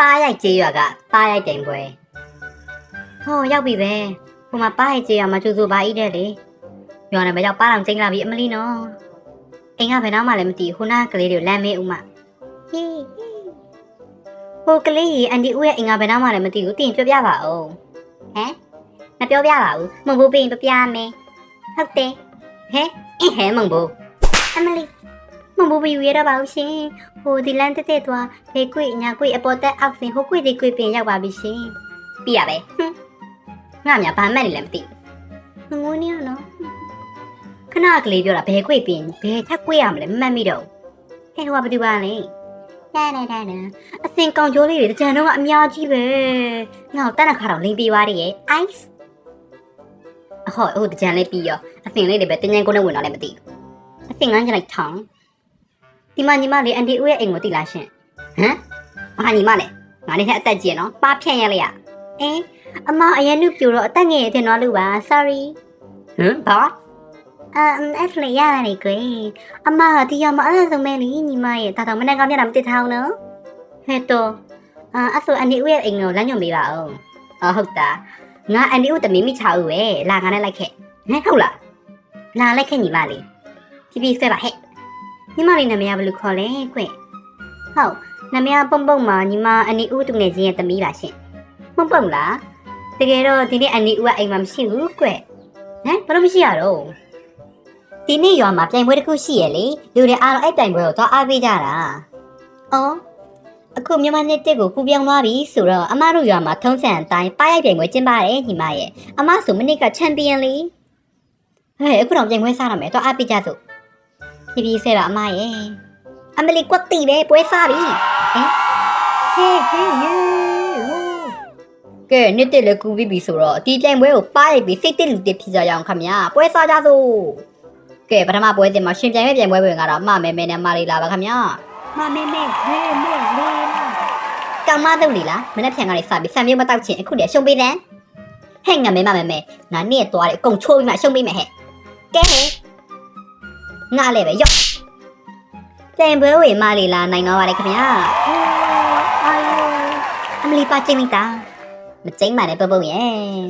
ပါရိုက်ကျေးရွာကပါရိုက်တိုင်ပွဲဟောရောက်ပြီပဲဟိုမှာပါရိုက်ကျေးရွာမှာကျူစုပါဤတဲ့လေရွာနဲ့မရောက်ပါအောင်ကျင်းလာပြီအမလီနော်အိမ်ကဘယ်တော့မှလည်းမသိဘူးဟိုနာကလေးတွေလမ်းမေးဦးမဟေးဟိုကလေးကြီးအန်ဒီဦးရဲ့အိမ်ကဘယ်တော့မှလည်းမသိဘူးတင်ပြောပြပါဦးဟမ်မပြောပြပါဘူးမဟုတ်ဘူးပြင်ပြပြမယ်ဟုတ်တယ်ဟဲအင်းဟဲမဟုတ်ဘူးအမလီ မဟုတ်ဘူးမယူရတော့ပါဘူးရှင်ဟိုဒီလန်တက်တက်သွားဖေကွေညာကွေအပေါ်တက်အောက်စင်ဟိုကွေဒီကွေပြင်ရောက်ပါပြီရှင်ပြရပဲဟွန်းငါမြဘာမှတ်နေလည်းမသိဘူးငငိုးနေရနော်ခဏကလေးပြောတာဘယ်ကွေပြင်ဘယ်ထက်ကွေရမလဲမမှတ်မိတော့ဟဲ့ဟိုကဘာတူပါလဲဒါဒါဒါဒါအစင်ကောင်ကျိုးလေးတွေတကြံတော့ကအများကြီးပဲငါ့ကိုတက်တဲ့ခါတော့လင်းပေးသွားတယ်ရဲ့ ice အဟောဟိုတကြံလေးပြီးရောအစင်လေးတွေပဲတင်းញကိုနဲ့ဝင်တော့လည်းမသိဘူးအစင်ငန်းချလိုက်ထောင်း ဒီမှာညီမလေးအန်တီဦးရဲ့အိမ်ကိုတိလာရှင်ဟမ်ဘာညီမလဲငါနေတဲ့အသက်ကြီးရနော်ပါဖြန့်ရလိုက်ရအင်းအမအရင်နုပြိုတော့အသက်ငယ်ရတဲ့နော်လူပါ sorry ဟမ်ဘာအမ်အဲ့လေရတယ်ကွယ်အမကဒီရမအဲ့ဒါဆုံးပဲလीညီမရဲ့ဒါတော့မနေ့ကမျက်နှာမတစ်ထောင်းနော်ဟဲ့တော့အာအဲ့ဆိုအန်ဒီဦးရဲ့အိမ်ကိုလမ်းညွှန်ပေးပါဦးအော်ဟုတ်တာငါအန်ဒီဦးတမီမိချဦးပဲလာငါနဲ့လိုက်ခဲ့ဟဲ့ဟုတ်လားလာလိုက်ခဲ့ညီမလေးဖြည်းဖြည်းဆွဲပါဟဲ့ ညီမလေးနာမည်ကဘယ်လိုခေါ်လဲကွယ်ဟုတ်နမရပုံပုံမှာညီမအနီဦးသူငယ်ချင်းရဲ့သမီးပါရှင်ပုံပုံလားတကယ်တော့ဒီနေ့အနီဦးကအိမ်မှာမရှိဘူးကွဟမ်ဘာလို့မရှိရတော့ဒီနေ့ရွာမှာပြိုင်ပွဲတစ်ခုရှိရလေလူတွေအားလုံးအဲ့ပြိုင်ပွဲကိုသွားအားပေးကြတာအော်အခုမြန်မာနှစ်တက်ကိုကူပြောင်းသွားပြီဆိုတော့အမတို့ရွာမှာထုံးစံအတိုင်းပါရိုက်ပြိုင်ပွဲကျင်းပတယ်ညီမရဲ့အမဆိုမနစ်ကချန်ပီယံလေဟဲ့အခုတော့ပြိုင်ပွဲစားရမယ်သွားအားပေးကြစို့ ဒီပြီးဆဲပါအမရဲ့အမလီကွက်တီပဲပွဲစားပြီဟေးဟေးယေကဲနှစ်တက်လည်းကူပြီးပြီဆိုတော့ဒီပြိုင်ပွဲကိုပါရိုက်ပြီးစိတ်တက်လူတက်ဖြစ်ကြရအောင်ခမညာပွဲစားကြစို့ကဲပထမပွဲတင်မှာရှင်ပြိုင်မဲ့ပြိုင်ပွဲဝင်ကတော့မမဲမဲနဲ့မာလီလာပါခမညာမမဲမဲဟဲမဲမဲကမ္မတော့လီလားမနေ့ဖြန်ကနေစပြီးဆံမြုပ်မတောက်ချင်အခုတည်းရှုံးပေးတယ်ဟဲ့ငါမဲမမဲမဲငါနေ့သွားတယ်အကုန်ချိုးပြီးမှရှုံးပေးမယ်ဟဲ့ကဲဟဲ့ ငါလည်းပဲရော့ပြိုင်ပွဲဝင်မာလီလာနိုင်တော့ပါလေခမညာအာယောအမလီပါချင်းလိုက်တာမကျိမ့်ပါနဲ့ပုတ်ပုတ်ရဲ့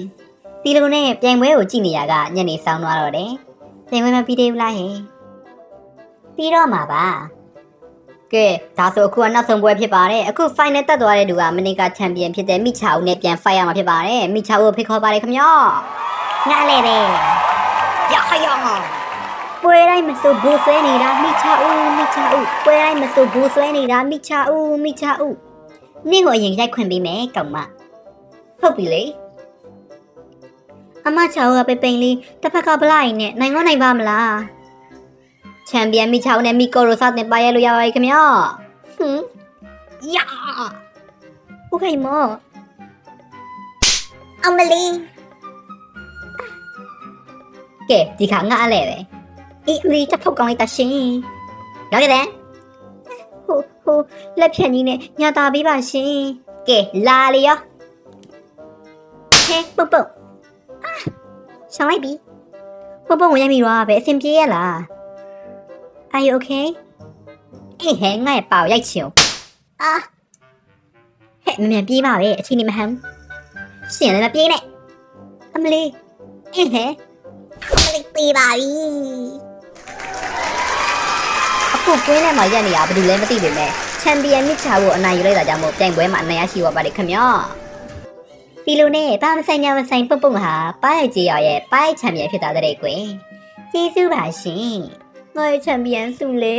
ဒီလိုနဲ့ပြိုင်ပွဲကိုကြည့်နေရကညနေဆောင်သွားတော့တယ်ပြိုင်ပွဲမပြီးသေးဘူးလားဟဲ့ပြီးတော့မှာပါကဲဒါဆိုအခုကနောက်ဆုံးပွဲဖြစ်ပါတယ်အခု final တက်သွားတဲ့သူကမနေ့ကချန်ပီယံဖြစ်တဲ့မိချာဦးနဲ့ပြန် fight ရမှာဖြစ်ပါတယ်မိချာဦးကိုဖိတ်ခေါ်ပါတယ်ခင်ဗျာငါလည်းပဲရဟယော ပွဲတိုင်းမစိုးဘူးဆွဲနေတာမိချာဦးမိချာဦးပွဲတိုင်းမစိုးဘူးဆွဲနေတာမိချာဦးမိချာဦး နင့်ကိုအရင်ရိုက်ခွင့်ပေးမယ်ကောင်မဟုတ်ပြီလေအမချောင်းကပဲပိန်လေးတစ်ဖက်ကဗလိုက်နဲ့နိုင်ကောနိုင်ပါမလားချန်ပီယံမိချောင်းနဲ့မိကိုရိုစနဲ့ပါရလို့ရပါပြီခင်ဗျာဟွန်းယာโอเคမောအမလီကဲဒီခါငါအလဲပဲ အေးအမလီချက်ထုတ်ကောင်းလိုက်တာရှင်ရောက်ရတယ်ဟိုဟိုလက်ဖြတ်ကြီးနဲ့ညာတာပေးပါရှင်ကဲလာလေရောဟဲပုတ်ပုတ်အာရှောင်းလိုက်ပြီပုတ်ပုတ်ဝင်ရပြီတော့ပဲအဆင်ပြေရလား Are you okay အေးဟဲငါ့ရဲ့ပေါက်ရိုက်ချင်အာဟဲ့မမြန်ပြေးပါပဲအချိန်နေမဟမ်းရှင်လည်းမပြေးနဲ့အမလေးအေးဟဲအမလေးပြေးပါပြီ အခုကွင်းထဲမှာရက်နေတာဘာလို့လဲမသိပေမဲ့ချန်ပီယံမြစ်ချာကိုအနိုင်ယူလိုက်တာကြောင့်မို့ပြိုင်ပွဲမှာအနိုင်ရရှိသွားပါတယ်ခင်ဗျာဒီလိုနဲ့ပါမဆိုင်ညာမဆိုင်ပုတ်ပုတ်ဟာပါရိုက်ကြီးရရဲ့ပါရိုက်ချန်ပီယံဖြစ်သွားတဲ့ကွယ်ကျေးဇူးပါရှင်ငါရဲ့ချန်ပီယံစုလေ